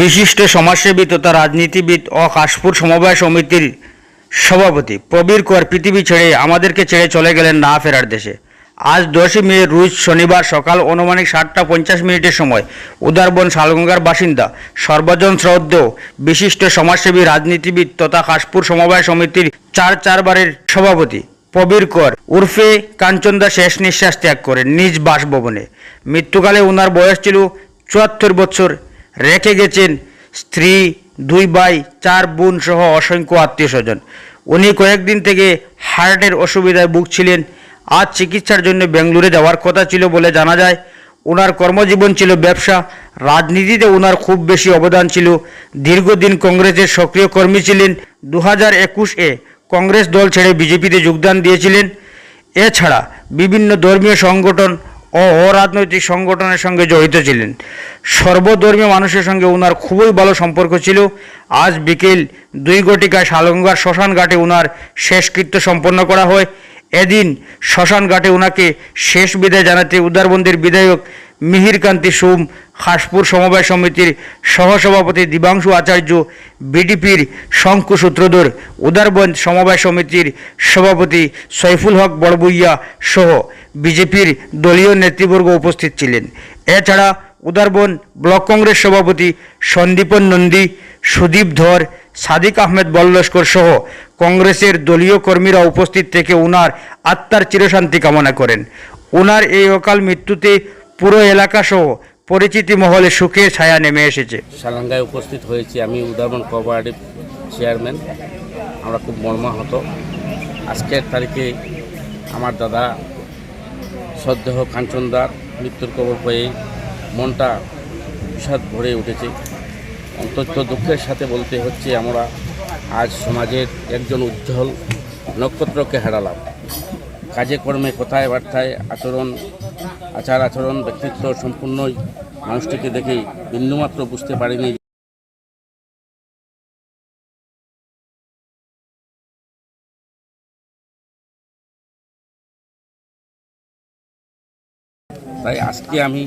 বিশিষ্ট সমাজসেবী তথা রাজনীতিবিদ ও কাশপুর সমবায় সমিতির সভাপতি প্রবীর কর পৃথিবী ছেড়ে আমাদেরকে ছেড়ে চলে গেলেন না ফেরার দেশে। আজ দশই মে, রোজ শনিবার সকাল অনুমানিক সাতটা পঞ্চাশ মিনিটের সময় উদারবন শালগঙ্গার বাসিন্দা সর্বজন শ্রদ্ধেয় বিশিষ্ট সমাজসেবী, রাজনীতিবিদ তথা কাশপুর সমবায় সমিতির চার চারবারের সভাপতি প্রবীর কর উর্ফে কাঞ্চনদা শেষ নিঃশ্বাস ত্যাগ করেন নিজ বাসভবনে। মৃত্যুকালে ওনার বয়স ছিল চুয়াত্তর বছর। রেখে গেছেন স্ত্রী, দুই ভাই, চার বোন সহ অসংখ্য আত্মীয় স্বজন উনি কয়েকদিন থেকে হার্টের অসুবিধায় ভুগছিলেন। আজ চিকিৎসার জন্য বেঙ্গলুরে যাওয়ার কথা ছিল বলে জানা যায়। ওনার কর্মজীবন ছিল ব্যবসা। রাজনীতিতে ওনার খুব বেশি অবদান ছিল। দীর্ঘদিন কংগ্রেসের সক্রিয় কর্মী ছিলেন। দু হাজার একুশে কংগ্রেস দল ছেড়ে বিজেপিতে যোগদান দিয়েছিলেন। এছাড়া বিভিন্ন ধর্মীয় সংগঠন ও অরাজনৈতিক সংগঠনের সঙ্গে জড়িত ছিলেন। সর্বধর্মীয় মানুষের সঙ্গে ওনার খুবই ভালো সম্পর্ক ছিল। আজ বিকেল দুই ঘটিকায় শালঙ্গার শ্মশান ঘাটে ওনার শেষকৃত্য সম্পন্ন করা হয়। এদিন শ্মশান ঘাটে ওনাকে শেষ বিদায় জানাতে উদারবন্দির বিধায়ক মিহিরকান্তি সোম, খাসপুর সমবায় সমিতির সহসভাপতি দিবাংশু আচার্য, বিডিপির শঙ্কু সূত্রধর, উদারবন্দ সমবায় সমিতির সভাপতি সৈফুল হক বড়বুইয়া সহ বিজেপির দলীয় নেতৃবর্গ উপস্থিত ছিলেন। এছাড়া উদারবন ব্লক কংগ্রেস সভাপতি সন্দীপন নন্দী, সুদীপ ধর, সাদিক আহমেদ বল্লস্কর সহ কংগ্রেসের দলীয় কর্মীরা উপস্থিত থেকে উনার আত্মার চিরশান্তি কামনা করেন। ওনার এই অকাল মৃত্যুতে পুরো এলাকা সহ পরিচিতি মহলে সুখের ছায়া নেমে এসেছে। সালাঙ্গায় উপস্থিত হয়েছি আমি উদাহরণ কোঅপারেটিভ চেয়ারম্যান। আমরা খুব মর্মাহত। আজকের তারিখে আমার দাদা সদ্দেহ কাঞ্চনদার মৃত্যুর কবর পেয়ে মনটা বিষাদ ভরে উঠেছে। অন্তত দুঃখের সাথে বলতে হচ্ছে, আমরা আজ সমাজের একজন উজ্জ্বল নক্ষত্রকে হারালাম। কাজে কর্মে কথায় বার্তায় আচরণ আচার আচরণ, ব্যক্তিত্ব সম্পূর্ণই মানুষটিকে দেখেই বিন্দুমাত্র বুঝতে পারিনি। তাই আজকে আমি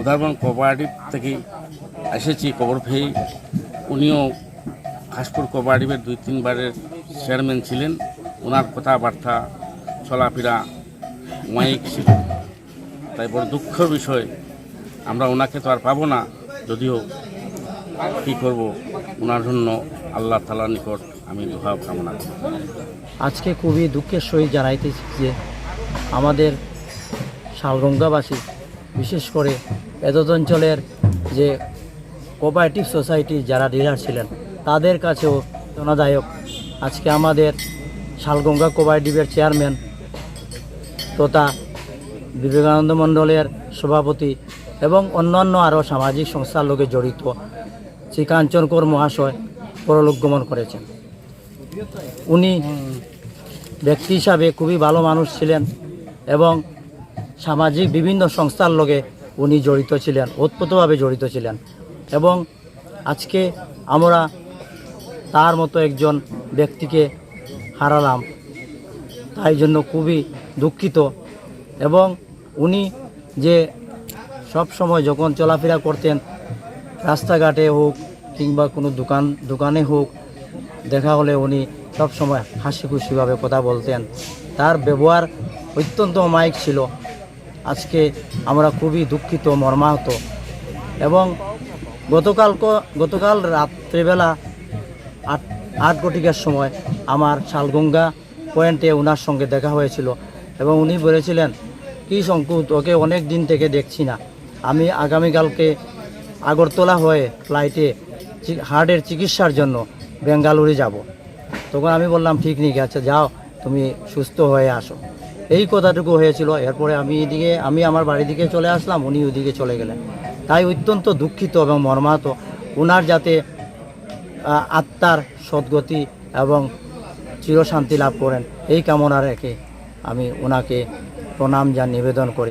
উদাহরণ কোঅপারেটিভ থেকে এসেছি কবর পেয়ে। উনিও খাসপুর কোঅপারেটিভের দুই তিনবারের চেয়ারম্যান ছিলেন। ওনার কথাবার্তা, চলাফেরা, মাইক তাই বড় দুঃখের বিষয়। আমরা ওনাকে তো আর পাবো না, যদিও কী করব ওনার জন্য আল্লাহ তালার নিকট আমি দোহা কামনা করি। আজকে খুবই দুঃখের সহিত জানাইতেছি যে আমাদের শালগঙ্গাবাসী, বিশেষ করে এতদ অঞ্চলের যে কোঅপারেটিভ সোসাইটি যারা ডিলার ছিলেন, তাদের কাছেও বেদনাদায়ক আজকে আমাদের শালগঙ্গা কোঅপারেটিভের চেয়ারম্যান তথা বিবেকানন্দ মণ্ডলের সভাপতি এবং অন্যান্য আরও সামাজিক সংস্থার লোকে জড়িত। শ্রী কাঞ্চনকর মহাশয় পরলোক গমন করেছেন। উনি ব্যক্তি হিসাবে খুবই ভালো মানুষ ছিলেন এবং সামাজিক বিভিন্ন সংস্থার লগে উনি জড়িত ছিলেন, ওতপ্রোতভাবে জড়িত ছিলেন এবং আজকে আমরা তার মতো একজন ব্যক্তিকে হারালাম। তাই জন্য খুবই দুঃখিত এবং উনি যে সব সময় যখন চলাফেরা করতেন, রাস্তাঘাটে হোক কিংবা কোনো দোকান, দোকানে হোক, দেখা হলে উনি সব সময় হাসি খুশিভাবে কথা বলতেন। তার ব্যবহার অত্যন্ত অমায়িক ছিল। আজকে আমরা খুবই দুঃখিত, মর্মাহত। এবং গতকাল গতকাল রাত্রেবেলা আট আট ঘটিকার সময় আমার শালগঙ্গা পয়েন্টে ওনার সঙ্গে দেখা হয়েছিল। এবং উনি বলেছিলেন কি শঙ্কুত ওকে অনেক দিন থেকে দেখছি না। আমি আগামীকালকে আগরতলা হয়ে ফ্লাইটে হার্টের চিকিৎসার জন্য বেঙ্গালুরু যাব। তখন আমি বললাম, ঠিক নেই আচ্ছা যাও, তুমি সুস্থ হয়ে আসো। এই কথাটুকু হয়েছিল। এরপরে আমি এদিকে, আমি আমার বাড়ি দিকে চলে আসলাম, উনি ওদিকে চলে গেলেন। তাই অত্যন্ত দুঃখিত এবং মর্মাহত। ওনার যাতে আত্মার সদ্গতি এবং চিরশান্তি লাভ করেন, এই কামনা রেখে আমি ওনাকে প্রণাম যা নিবেদন করি।